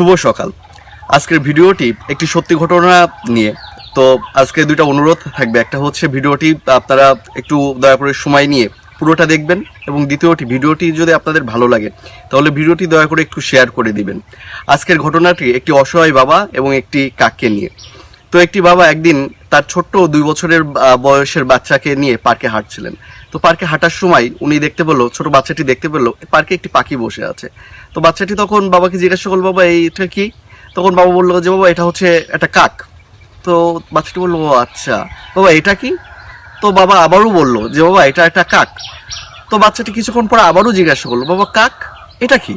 শুভ সকাল। আজকের ভিডিওটি একটি সত্যি ঘটনা নিয়ে। তো আজকে দুইটা অনুরোধ থাকবে। একটা হচ্ছে ভিডিওটি আপনারা একটু দয়া করে সময় নিয়ে পুরোটা দেখবেন এবং দ্বিতীয়টি ভিডিওটি যদি আপনাদের ভালো লাগে, তাহলে ভিডিওটি দয়া করে একটু শেয়ার করে দিবেন। আজকের ঘটনাটি একটি অসহায় বাবা এবং একটি কাককে নিয়ে। তো একটি বাবা একদিন তার ছোট্ট দুই বছরের বয়সের বাচ্চাকে নিয়ে পার্কে হাঁটছিলেন। তো পার্কে হাঁটার সময় উনি দেখতে পেল, ছোট বাচ্চাটি দেখতে পেল, পার্কে একটি পাখি বসে আছে। তো বাচ্চাটি তখন বাবাকে জিজ্ঞাসা করল, বাবা, এইটা কি? তখন বাবা বলল যে, বাবা, এটা হচ্ছে একটা কাক। তো বাচ্চাটি বলল, ও আচ্ছা। বাবা, এটা কি? তো বাবা আবারও বলল যে, বাবা, এটা একটা কাক। তো বাচ্চাটি কিছুক্ষণ পর আবারও জিজ্ঞাসা করল, বাবা, কাক? এটা কি?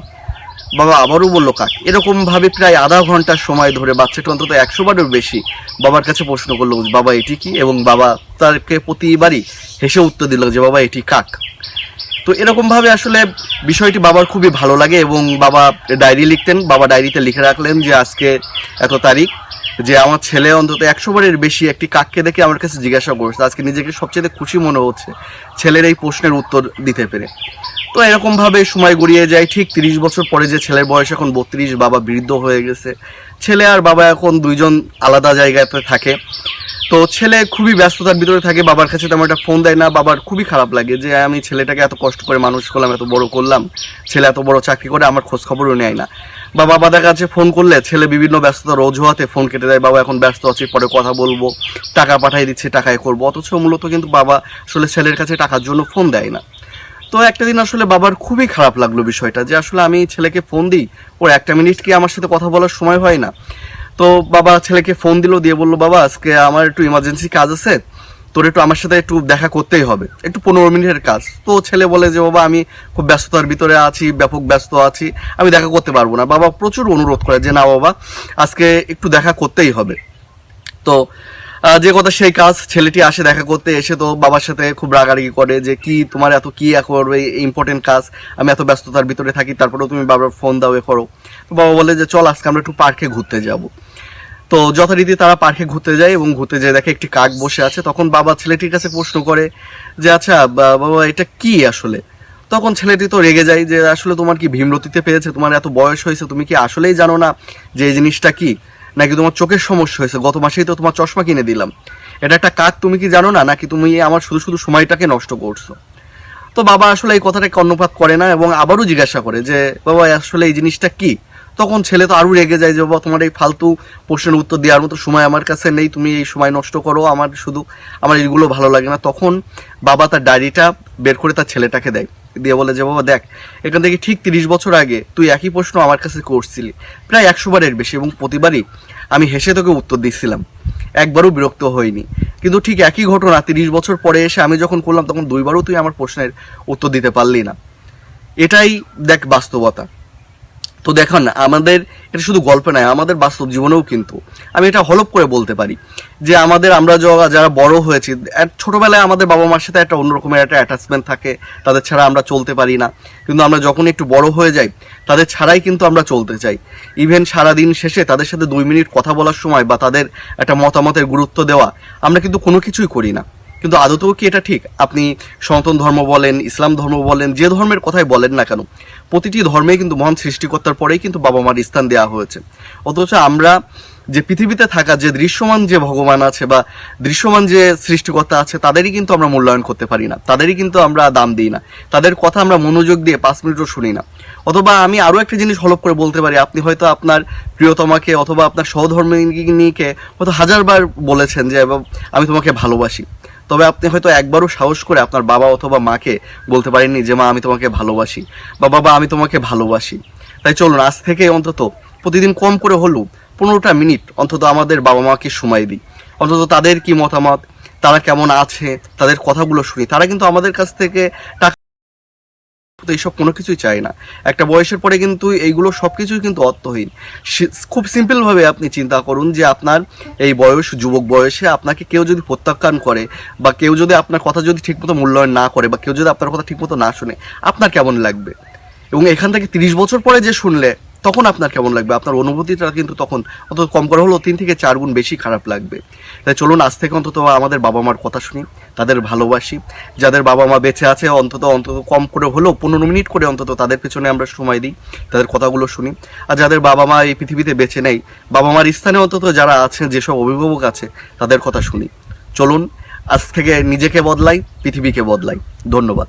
বাবা আবারও বলল, কাক? এরকমভাবে প্রায় আধা ঘণ্টার সময় ধরে বাচ্চাটি অন্তত একশো বারের বেশি বাবার কাছে প্রশ্ন করল, বাবা, এটি কি? এবং বাবা তাকে প্রতিবারই হেসে উত্তর দিল যে, বাবা, এটি কাক। তো এরকমভাবে আসলে বিষয়টি বাবার খুবই ভালো লাগে এবং বাবা ডায়েরি লিখতেন, বাবা ডায়েরিতে লিখে রাখলেন যে, আজকে এত তারিখ যে আমার ছেলে অন্তত একশো বারের বেশি একটি কাককে দেখে আমার কাছে জিজ্ঞাসা করছে। আজকে নিজেকে সবচেয়ে খুশি মনে হচ্ছে ছেলের এই প্রশ্নের উত্তর দিতে পেরে। তো এরকমভাবে সময় গড়িয়ে যায়, ঠিক তিরিশ বছর পরে যে ছেলের বয়স এখন বত্রিশ, বাবা বৃদ্ধ হয়ে গেছে। ছেলে আর বাবা এখন দুইজন আলাদা জায়গাতে থাকে। তো ছেলে খুবই ব্যস্ততার ভিতরে থাকে, বাবার কাছে তেমন একটা ফোন দেয় না, বাবার খুবই খারাপ লাগে যে, আমি ছেলেটাকে এত কষ্ট করে মানুষ করলাম, এত বড় করলাম, ছেলে এত বড় চাকরি করে আমার খোঁজ খবরও নেয় না। বা বাবাদের কাছে ফোন করলে ছেলে বিভিন্ন ব্যস্ততার অজুহাতে ফোন কেটে দেয়, বাবা এখন ব্যস্ত আছি, পরে কথা বলব, টাকা পাঠাই দিচ্ছে, টাকায় করব, অথচ মূলত কিন্তু বাবা আসলে ছেলের কাছে টাকার জন্য ফোন দেয় না। তো একটা দিন আসলে বাবার খুবই খারাপ লাগল বিষয়টা, যে আসলে আমি ছেলেকে ফোন দিই ওর একটা মিনিট কি আমার সাথে কথা বলার সময় হয় না? তো বাবা ছেলেকে ফোন দিল, দিয়ে বলল, বাবা, আজকে আমার একটু ইমার্জেন্সি কাজ আছে। তোর একটু আমার সাথে একটু দেখা করতেই হবে। একটু পনেরো মিনিটের কাজ। তো ছেলে বলে যে, বাবা, আমি খুব ব্যস্ততার ভিতরে আছি, ব্যাপক ব্যস্ত আছি। আমি দেখা করতে পারব না। বাবা প্রচুর অনুরোধ করে যে, না বাবা, আজকে একটু দেখা করতেই হবে। তো যে কথা সেই কাজ ছেলেটি আসে দেখা করতে, এসে তো বাবার সাথে খুব রাগারাগি করে যে কি, তোমার এত কি করবে ইম্পর্টেন্ট কাজ? আমি এত ব্যস্ততার ভিতরে থাকি, তারপরেও তুমি বাবার ফোন দাও এ করো। তো বাবা বলে যে, চল, আজকে আমরা একটু পার্কে ঘুরতে যাব। তো যথারীতি তারা পার্কে ঘুরতে যায় এবং ঘুরতে যায় দেখে একটি কাক বসে আছে। তখন বাবা ছেলেটির কাছে প্রশ্ন করে যে আচ্ছা বাবা, এটা কি আসলে? তখন ছেলেটি তো রেগে যায় যে, আসলে তোমার কি ভীমরতিতে পেয়েছে? তোমার এত বয়স হয়েছে, তুমি কি আসলেই জানো না যে এই জিনিসটা কি? নাকি তোমার চোখের সমস্যা হয়েছে? গত মাসেই তো তোমার চশমা কিনে দিলাম। এটা একটা কাজ তুমি কি জানো না? নাকি তুমি আমার শুধু শুধু সময়টাকে নষ্ট করছ? তো বাবা আসলে এই কথাটাকে কর্ণপাত করে না এবং আবারও জিজ্ঞাসা করে যে, বাবা, আসলে এই জিনিসটা কি? তখন ছেলে তো আরও রেগে যায় যে, বাবা, তোমার এই ফালতু প্রশ্নের উত্তর দেওয়ার মতো সময় আমার কাছে নেই। তুমি এই সময় নষ্ট করো। আমার শুধু, আমার এইগুলো ভালো লাগে না। তখন বাবা তার ডায়েরিটা বের করে তার ছেলেটাকে দেয়। দিয়ে বলে যে, বাবা, দেখ, এখান থেকে ঠিক তিরিশ বছর আগে তুই একই প্রশ্ন আমার কাছে করছিলি। প্রায় একশো বারের বেশি এবং প্রতিবারই আমি হেসে তোকে উত্তর দিচ্ছিলাম একবারও বিরক্ত হইনি কিন্তু ঠিক একই ঘটনা তিরিশ বছর পরে এসে আমি যখন করলাম, তখন দুইবারও তুই আমার প্রশ্নের উত্তর দিতে পারলি না। এটাই, দেখ, বাস্তবতা। তো দেখুন আমাদের এটা শুধু গল্প নয়, আমাদের বাস্তব জীবনেও কিন্তু। আমি এটা হলপ করে বলতে পারি যে আমাদের আমরা যারা বড় হয়েছি ছোটবেলায় আমাদের বাবা মার সাথে একটা অন্যরকমের একটা অ্যাটাচমেন্ট থাকে, তাদের ছাড়া আমরা চলতে পারি না। কিন্তু আমরা যখন একটু বড় হয়ে যাই, তাদের ছাড়াই কিন্তু আমরা চলতে চাই। ইভেন সারাদিন শেষে তাদের সাথে দুই মিনিট কথা বলার সময় বা তাদের একটা মতামতের গুরুত্ব দেওয়া, আমরা কিন্তু কোনো কিছুই করি না। কিন্তু আদতেও কি এটা ঠিক? আপনি সনাতন ধর্ম বলেন ইসলাম ধর্ম বলেন যে ধর্মের কথাই বলেন না কেন প্রতিটি ধর্মে কিন্তু মহান সৃষ্টিকর্তার পরেই কিন্তু বাবা মার স্থান দেওয়া হয়েছে। অথচ আমরা যে পৃথিবীতে থাকা যে দৃশ্যমান যে ভগবান আছে বা দৃশ্যমান যে সৃষ্টিকর্তা আছে তাদেরই কিন্তু আমরা মূল্যায়ন করতে পারি না। তাদেরই কিন্তু আমরা দাম দিই না। তাদের কথা আমরা মনোযোগ দিয়ে পাঁচ মিনিটও শুনি না। অথবা আমি আরও একটা জিনিস হলপ করে বলতে পারি আপনি হয়তো আপনার প্রিয়তমাকে অথবা আপনার সহধর্মিনীকে হয়তো হাজারবার বলেছেন যে "বাবা, আমি তোমাকে ভালোবাসি। তবে আপনি হয়তো একবারও সাহস করে আপনার বাবা অথবা মাকে বলতে পারেননি যে, মা, আমি তোমাকে ভালোবাসি বা, বাবা, আমি তোমাকে ভালোবাসি তাই চলুন, আজ থেকে অন্তত প্রতিদিন কম করে হলেও পনেরোটা মিনিট অন্তত আমাদের বাবা মাকে সময় দিই। অন্তত তাদের কি মতামত, তারা কেমন আছে, তাদের কথাগুলো শুনি। তারা কিন্তু আমাদের কাছ থেকে টাকা তো এইসব কোনো কিছুই চাই না। একটা বয়সের পরে কিন্তু এইগুলো সব কিছুই কিন্তু অর্থহীন। খুব সিম্পলভাবে আপনি চিন্তা করুন যে আপনার এই বয়স, যুবক বয়সে আপনাকে কেউ যদি প্রত্যাখ্যান করে বা কেউ যদি আপনার কথা যদি ঠিকমতো মূল্যায়ন না করে বা কেউ যদি আপনার কথা ঠিকমতো না শুনে, আপনার কেমন লাগবে? এবং এখান থেকে তিরিশ বছর পরে যে শুনলে তখন আপনার কেমন লাগবে? আপনার অনুভূতিটা কিন্তু তখন অন্তত কম করে হলেও তিন থেকে চার গুণ বেশি খারাপ লাগবে। তাই চলুন, আজ থেকে অন্তত আমাদের বাবা মার কথা শুনি, তাদের ভালোবাসি। যাদের বাবা মা বেঁচে আছে, অন্তত অন্তত কম করে হলেও পনেরো মিনিট করে অন্তত তাদের পেছনে আমরা সময় দিই, তাদের কথাগুলো শুনি। আর যাদের বাবা মা এই পৃথিবীতে বেঁচে নেই বাবা মার স্থানে অন্তত যারা আছেন যেসব অভিভাবক আছে, তাদের কথা শুনি। চলুন, আজ থেকে নিজেকে বদলাই, পৃথিবীকে বদলাই। ধন্যবাদ।